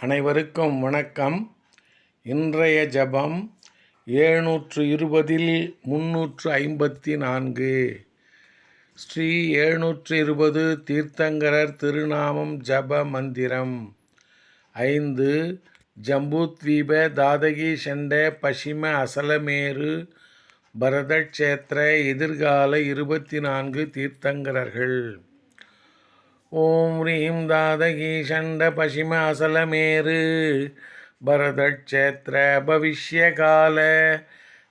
அனைவருக்கும் வணக்கம். இன்றைய ஜபம் ஏழ்நூற்று இருபதில் முன்னூற்று ஐம்பத்தி நான்கு. ஸ்ரீ எழுநூற்று இருபது தீர்த்தங்கரர் திருநாமம் ஜப மந்திரம். ஐந்து ஜம்பூத்வீப தாதகி செண்ட பசிம அசலமேரு பரதக்ஷேத்திர எதிர்கால இருபத்தி நான்கு தீர்த்தங்கரர்கள். ஓம் ரீம் தாதகி சண்ட பசிம அசலமேரு பரதக்ஷேத்திர பவிஷ்யகால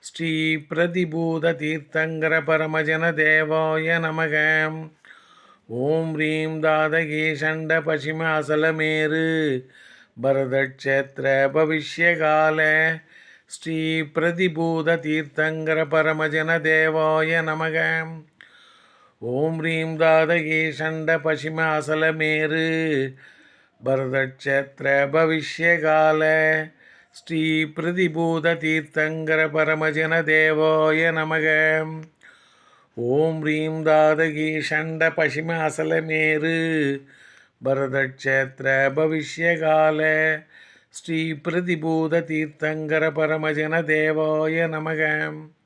ஸ்ரீ பிரதிபூத தீர்த்தங்கர பரமஜன தேவாய நமக. ஓம் ரீம் தாதகி சண்ட பசிம அசலமேரு பரதக்ஷேத்திர பவிஷ்யகால ஸ்ரீ பிரதிபூத தீர்த்தங்கர பரமஜன தேவாய நமகம் ஓம் ரீம் தாதகே சண்ட பசிம அசலமேரு பரதக்ஷேத்திர பவிஷ்யகால ஸ்ரீ பிரதிபூத தீர்த்தங்கர பரமஜன தேவோய நமக. ஓம் ரீம் தாதகி ஷண்ட பசிம அசலமேரு பரதக்ஷேத்திர பவிஷ்யகால ஸ்ரீ பிரதிபூத தீர்த்தங்கர பரமஜன தேவோய நமகம்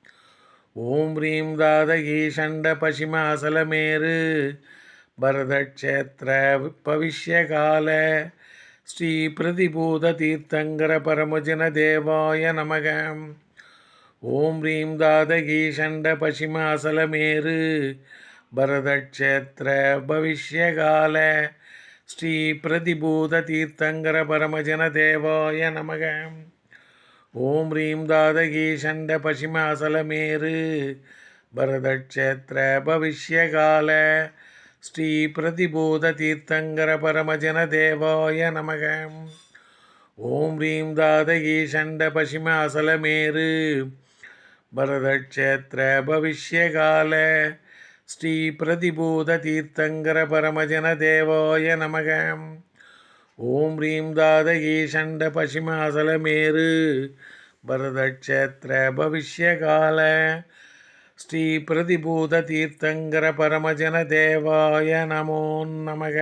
ஓம் ரீம் தாதகி சண்ட பசிம அசலமேரு பரதக்ஷேத்திர பவிஷ்யகால ஸ்ரீ பிரதிபூத தீர்த்தங்கர பரமஜன தேவாய நமக. ஓம் ரீம் தாதகி சண்ட பசிம அசலமேரு பரதக்ஷேத்திர பவிஷ்யகால ஸ்ரீ பிரதிபூத தீர்த்தங்கர பரமஜன தேவாய நமகம் ஓம் ரீம் தாதகி சண்ட பசிம அசலமேரு பரதக்ஷேத்திர பவிஷ்யகால. ஸ்ரீ பிரதிபூத தீர்த்தங்கர பரமஜன தேவாய நமக. ஓம் ரீம் தாதகி சண்ட பசிம அசலமேரு பரதக்ஷேத்திர பவிஷ்யகால. ஸ்ரீ பிரதிபூத தீர்த்தங்கர பரமஜன தேவாய நமகம் ஓம் ரீம் தாதகி சண்ட பசிம அசலமேரு பரதக்ஷேத்திர பவிஷ்யகால. ஸ்ரீ பிரதிபூத தீர்த்தங்கர பரமஜன தேவாய நமோ நமக.